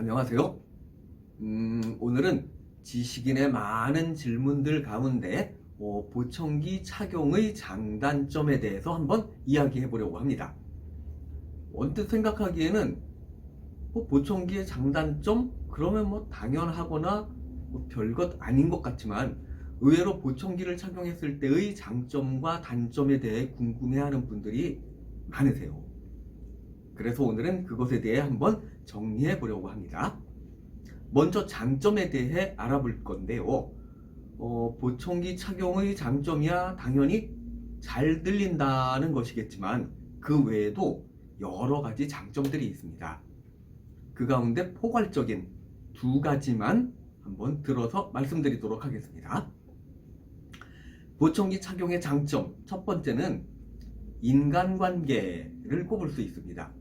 안녕하세요. 음, 오늘은 지식인의 많은 질문들 가운데 어, 보청기 착용의 장단점에 대해서 한번 이야기해 보려고 합니다. 언뜻 생각하기에는 뭐 보청기의 장단점? 그러면 뭐 당연하거나 뭐 별것 아닌 것 같지만 의외로 보청기를 착용했을 때의 장점과 단점에 대해 궁금해하는 분들이 많으세요. 그래서 오늘은 그것에 대해 한번 정리해 보려고 합니다. 먼저 장점에 대해 알아볼 건데요. 어, 보청기 착용의 장점이야 당연히 잘 들린다는 것이겠지만 그 외에도 여러 가지 장점들이 있습니다. 그 가운데 포괄적인 두 가지만 한번 들어서 말씀드리도록 하겠습니다. 보청기 착용의 장점 첫 번째는 인간관계를 꼽을 수 있습니다.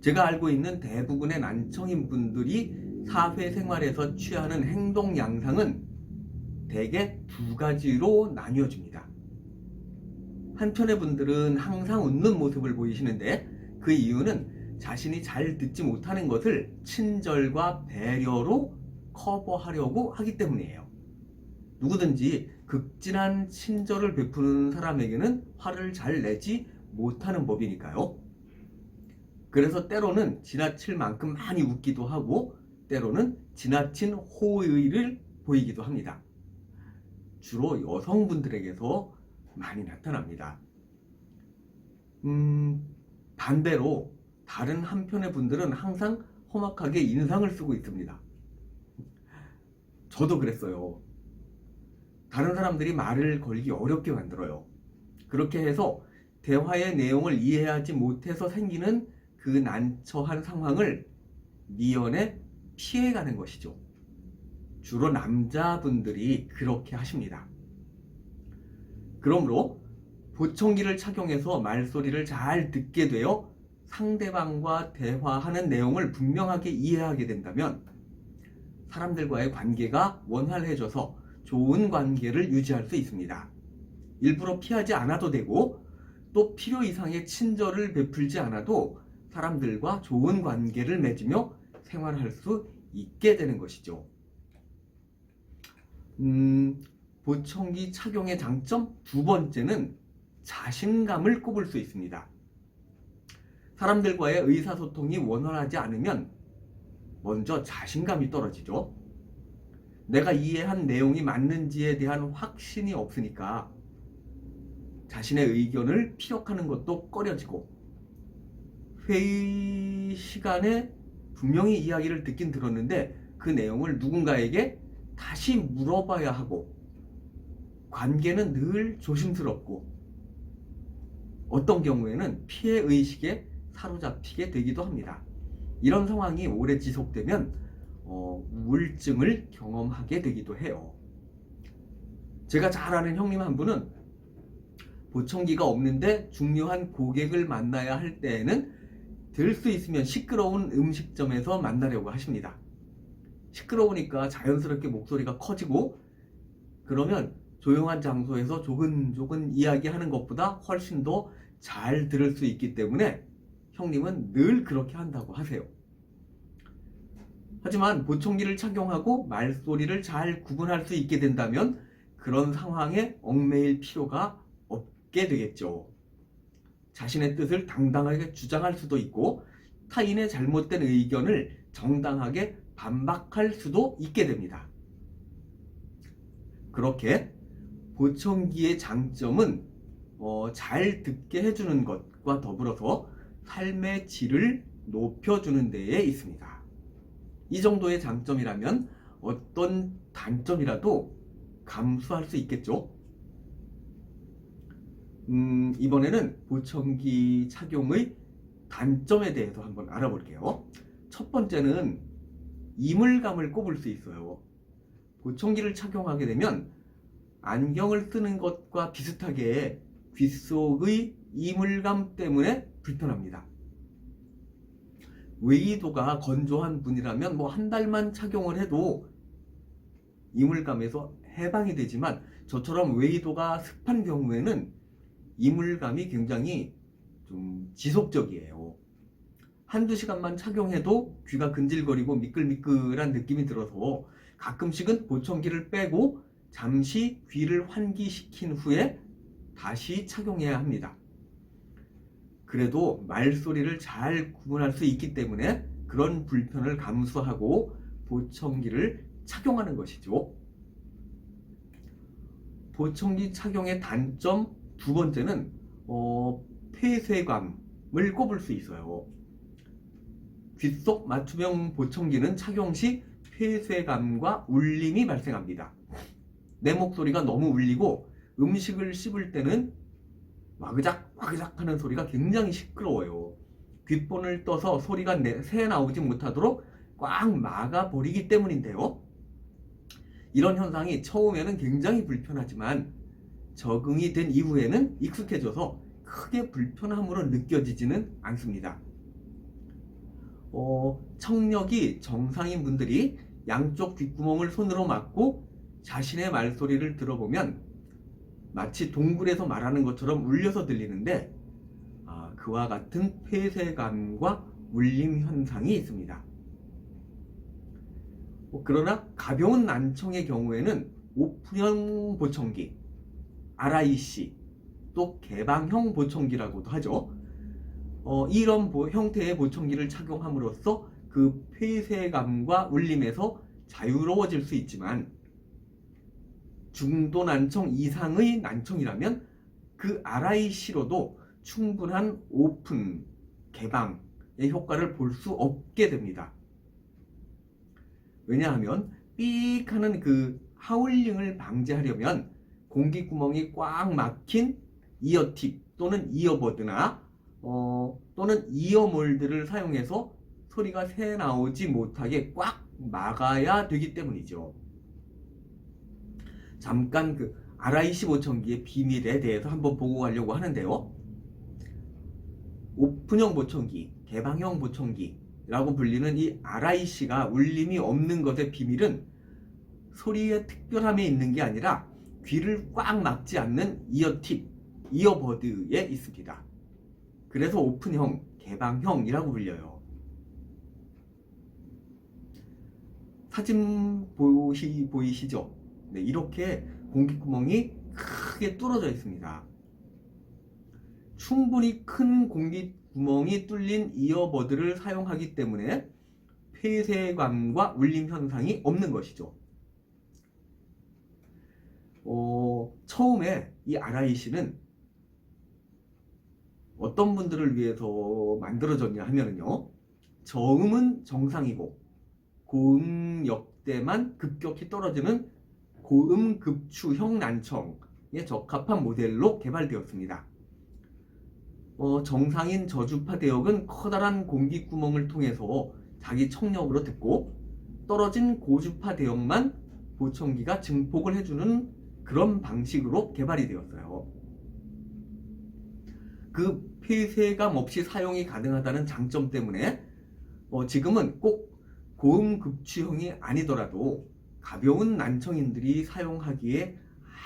제가 알고 있는 대부분의 난청인 분들이 사회생활에서 취하는 행동 양상은 대개 두 가지로 나뉘어집니다. 한편의 분들은 항상 웃는 모습을 보이시는데 그 이유는 자신이 잘 듣지 못하는 것을 친절과 배려로 커버하려고 하기 때문이에요. 누구든지 극진한 친절을 베푸는 사람에게는 화를 잘 내지 못하는 법이니까요. 그래서 때로는 지나칠 만큼 많이 웃기도 하고 때로는 지나친 호의를 보이기도 합니다. 주로 여성분들에게서 많이 나타납니다. 음, 반대로 다른 한편의 분들은 항상 험악하게 인상을 쓰고 있습니다. 저도 그랬어요. 다른 사람들이 말을 걸기 어렵게 만들어요. 그렇게 해서 대화의 내용을 이해하지 못해서 생기는 그 난처한 상황을 미연에 피해가는 것이죠. 주로 남자분들이 그렇게 하십니다. 그러므로 보청기를 착용해서 말소리를 잘 듣게 되어 상대방과 대화하는 내용을 분명하게 이해하게 된다면 사람들과의 관계가 원활해져서 좋은 관계를 유지할 수 있습니다. 일부러 피하지 않아도 되고 또 필요 이상의 친절을 베풀지 않아도 사람들과 좋은 관계를 맺으며 생활할 수 있게 되는 것이죠. 음, 보청기 착용의 장점 두 번째는 자신감을 꼽을 수 있습니다. 사람들과의 의사소통이 원활하지 않으면 먼저 자신감이 떨어지죠. 내가 이해한 내용이 맞는지에 대한 확신이 없으니까 자신의 의견을 피력하는 것도 꺼려지고 회의 시간에 분명히 이야기를 듣긴 들었는데 그 내용을 누군가에게 다시 물어봐야 하고 관계는 늘 조심스럽고 어떤 경우에는 피해 의식에 사로잡히게 되기도 합니다. 이런 상황이 오래 지속되면 어, 우울증을 경험하게 되기도 해요. 제가 잘 아는 형님 한 분은 보청기가 없는데 중요한 고객을 만나야 할 때에는 들 수 있으면 시끄러운 음식점에서 만나려고 하십니다. 시끄러우니까 자연스럽게 목소리가 커지고 그러면 조용한 장소에서 조근조근 이야기하는 것보다 훨씬 더 잘 들을 수 있기 때문에 형님은 늘 그렇게 한다고 하세요. 하지만 보청기를 착용하고 말소리를 잘 구분할 수 있게 된다면 그런 상황에 얽매일 필요가 없게 되겠죠. 자신의 뜻을 당당하게 주장할 수도 있고 타인의 잘못된 의견을 정당하게 반박할 수도 있게 됩니다. 그렇게 보청기의 장점은 어, 잘 듣게 해주는 것과 더불어서 삶의 질을 높여주는 데에 있습니다. 이 정도의 장점이라면 어떤 단점이라도 감수할 수 있겠죠. 음, 이번에는 보청기 착용의 단점에 대해서 한번 알아볼게요. 첫 번째는 이물감을 꼽을 수 있어요. 보청기를 착용하게 되면 안경을 쓰는 것과 비슷하게 귓속의 이물감 때문에 불편합니다. 외이도가 건조한 분이라면 뭐 한 달만 착용을 해도 이물감에서 해방이 되지만 저처럼 외이도가 습한 경우에는 이물감이 굉장히 좀 지속적이에요. 한두 시간만 착용해도 귀가 근질거리고 미끌미끌한 느낌이 들어서 가끔씩은 보청기를 빼고 잠시 귀를 환기시킨 후에 다시 착용해야 합니다. 그래도 말소리를 잘 구분할 수 있기 때문에 그런 불편을 감수하고 보청기를 착용하는 것이죠. 보청기 착용의 단점 두 번째는 어, 폐쇄감을 꼽을 수 있어요. 귓속 맞춤형 보청기는 착용 시 폐쇄감과 울림이 발생합니다. 내 목소리가 너무 울리고 음식을 씹을 때는 와그작 와그작 하는 소리가 굉장히 시끄러워요. 귓본을 떠서 소리가 내- 새 나오지 못하도록 꽉 막아버리기 때문인데요. 이런 현상이 처음에는 굉장히 불편하지만 적응이 된 이후에는 익숙해져서 크게 불편함으로 느껴지지는 않습니다. 어, 청력이 정상인 분들이 양쪽 귓구멍을 손으로 막고 자신의 말소리를 들어보면 마치 동굴에서 말하는 것처럼 울려서 들리는데 아, 그와 같은 폐쇄감과 울림 현상이 있습니다. 어, 그러나 가벼운 난청의 경우에는 오픈형 보청기, RIC, 또 개방형 보청기라고도 하죠. 어, 이런 보- 형태의 보청기를 착용함으로써 그 폐쇄감과 울림에서 자유로워질 수 있지만 중도 난청 이상의 난청이라면 그 RIC로도 충분한 오픈, 개방의 효과를 볼 수 없게 됩니다. 왜냐하면 삑 하는 그 하울링을 방지하려면 공기구멍이 꽉 막힌 이어팁 또는 이어버드나 어, 또는 이어몰드를 사용해서 소리가 새 나오지 못하게 꽉 막아야 되기 때문이죠. 잠깐 그 RIC 보청기의 비밀에 대해서 한번 보고 가려고 하는데요. 오픈형 보청기, 개방형 보청기라고 불리는 이 RIC가 울림이 없는 것의 비밀은 소리의 특별함에 있는 게 아니라 귀를 꽉 막지 않는 이어팁, 이어버드에 있습니다. 그래서 오픈형, 개방형이라고 불려요. 사진 보시, 보이시죠? 네, 이렇게 공기구멍이 크게 뚫어져 있습니다. 충분히 큰 공기구멍이 뚫린 이어버드를 사용하기 때문에 폐쇄감과 울림 현상이 없는 것이죠. 어, 처음에 이 RIC는 어떤 분들을 위해서 만들어졌냐 하면요. 저음은 정상이고 고음 역대만 급격히 떨어지는 고음 급추형 난청에 적합한 모델로 개발되었습니다. 어, 정상인 저주파 대역은 커다란 공기구멍을 통해서 자기 청력으로 듣고 떨어진 고주파 대역만 보청기가 증폭을 해주는 그런 방식으로 개발이 되었어요. 그 폐쇄감 없이 사용이 가능하다는 장점 때문에 어, 지금은 꼭 고음 급추형이 아니더라도 가벼운 난청인들이 사용하기에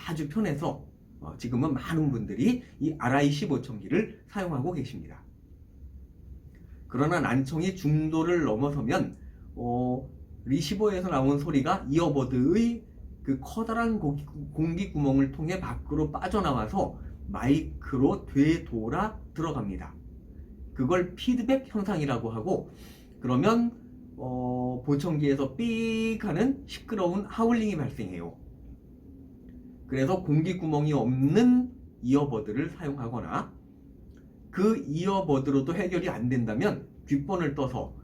아주 편해서 어, 지금은 많은 분들이 이 RIC 보청기를 사용하고 계십니다. 그러나 난청이 중도를 넘어서면 어, 리시버에서 나온 소리가 이어버드의 그 커다란 공기, 공기 구멍을 통해 밖으로 빠져나와서 마이크로 되돌아 들어갑니다. 그걸 피드백 현상이라고 하고 그러면 어, 보청기에서 삑 하는 시끄러운 하울링이 발생해요. 그래서 공기 구멍이 없는 이어버드를 사용하거나 그 이어버드로도 해결이 안 된다면 귓번을 떠서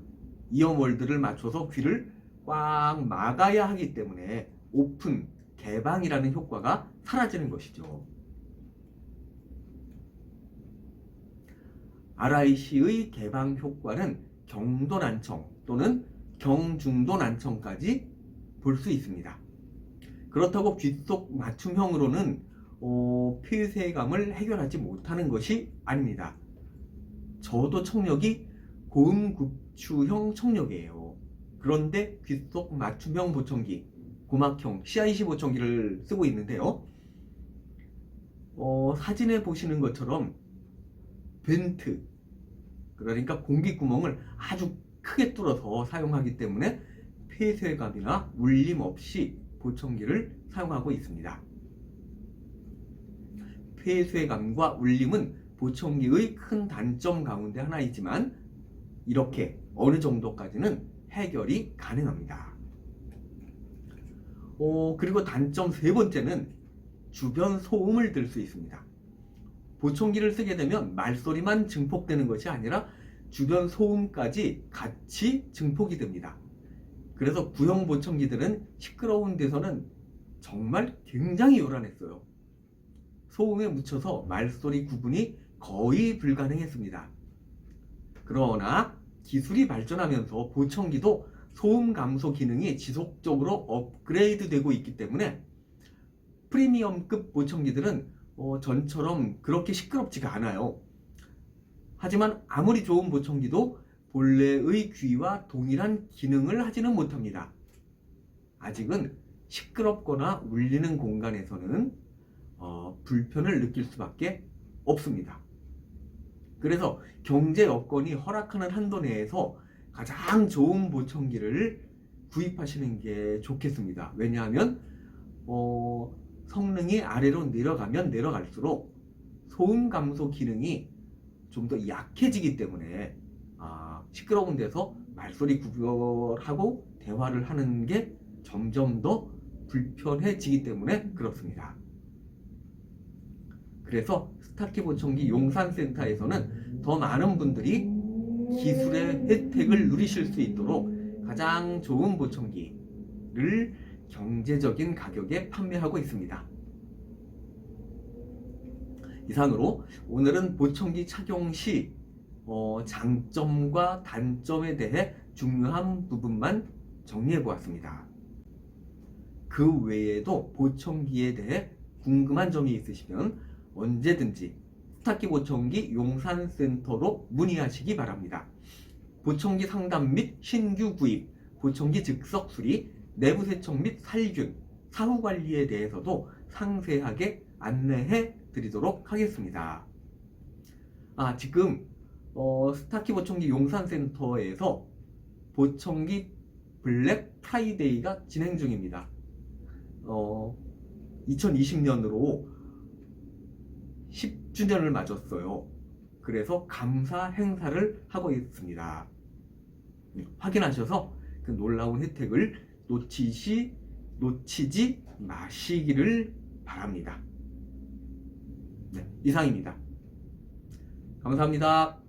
이어몰드를 맞춰서 귀를 꽉 막아야 하기 때문에 오픈, 개방이라는 효과가 사라지는 것이죠. RIC의 개방 효과는 경도 난청 또는 경중도 난청까지 볼 수 있습니다. 그렇다고 귓속 맞춤형으로는 어, 폐쇄감을 해결하지 못하는 것이 아닙니다. 저도 청력이 고음급추형 청력이에요. 그런데 귓속 맞춤형 보청기, 고막형 CIC 보청기를 쓰고 있는데요. 어, 사진에 보시는 것처럼 벤트, 그러니까 공기 구멍을 아주 크게 뚫어서 사용하기 때문에 폐쇄감이나 울림 없이 보청기를 사용하고 있습니다. 폐쇄감과 울림은 보청기의 큰 단점 가운데 하나이지만 이렇게 어느 정도까지는 해결이 가능합니다. 어, 그리고 단점 세 번째는 주변 소음을 들 수 있습니다. 보청기를 쓰게 되면 말소리만 증폭되는 것이 아니라 주변 소음까지 같이 증폭이 됩니다. 그래서 구형 보청기들은 시끄러운 데서는 정말 굉장히 요란했어요. 소음에 묻혀서 말소리 구분이 거의 불가능했습니다. 그러나 기술이 발전하면서 보청기도 소음 감소 기능이 지속적으로 업그레이드 되고 있기 때문에 프리미엄급 보청기들은 어, 전처럼 그렇게 시끄럽지가 않아요. 하지만 아무리 좋은 보청기도 본래의 귀와 동일한 기능을 하지는 못합니다. 아직은 시끄럽거나 울리는 공간에서는 어, 불편을 느낄 수밖에 없습니다. 그래서 경제 여건이 허락하는 한도 내에서 가장 좋은 보청기를 구입하시는 게 좋겠습니다. 왜냐하면 어, 성능이 아래로 내려가면 내려갈수록 소음 감소 기능이 좀 더 약해지기 때문에 아, 시끄러운 데서 말소리 구별하고 대화를 하는 게 점점 더 불편해지기 때문에 그렇습니다. 그래서 스타키 보청기 용산센터에서는 더 많은 분들이 기술의 혜택을 누리실 수 있도록 가장 좋은 보청기를 경제적인 가격에 판매하고 있습니다. 이상으로 오늘은 보청기 착용 시 어, 장점과 단점에 대해 중요한 부분만 정리해 보았습니다. 그 외에도 보청기에 대해 궁금한 점이 있으시면 언제든지 스타키 보청기 용산센터로 문의하시기 바랍니다. 보청기 상담 및 신규 구입, 보청기 즉석 수리, 내부 세척 및 살균, 사후 관리에 대해서도 상세하게 안내해 드리도록 하겠습니다. 아, 지금 어, 스타키 보청기 용산센터에서 보청기 블랙 프라이데이가 진행 중입니다. 어, 2020년으로 10주년을 맞았어요. 그래서 감사 행사를 하고 있습니다. 음, 확인하셔서 그 놀라운 혜택을 놓치시, 놓치지 마시기를 바랍니다. 네, 이상입니다. 감사합니다.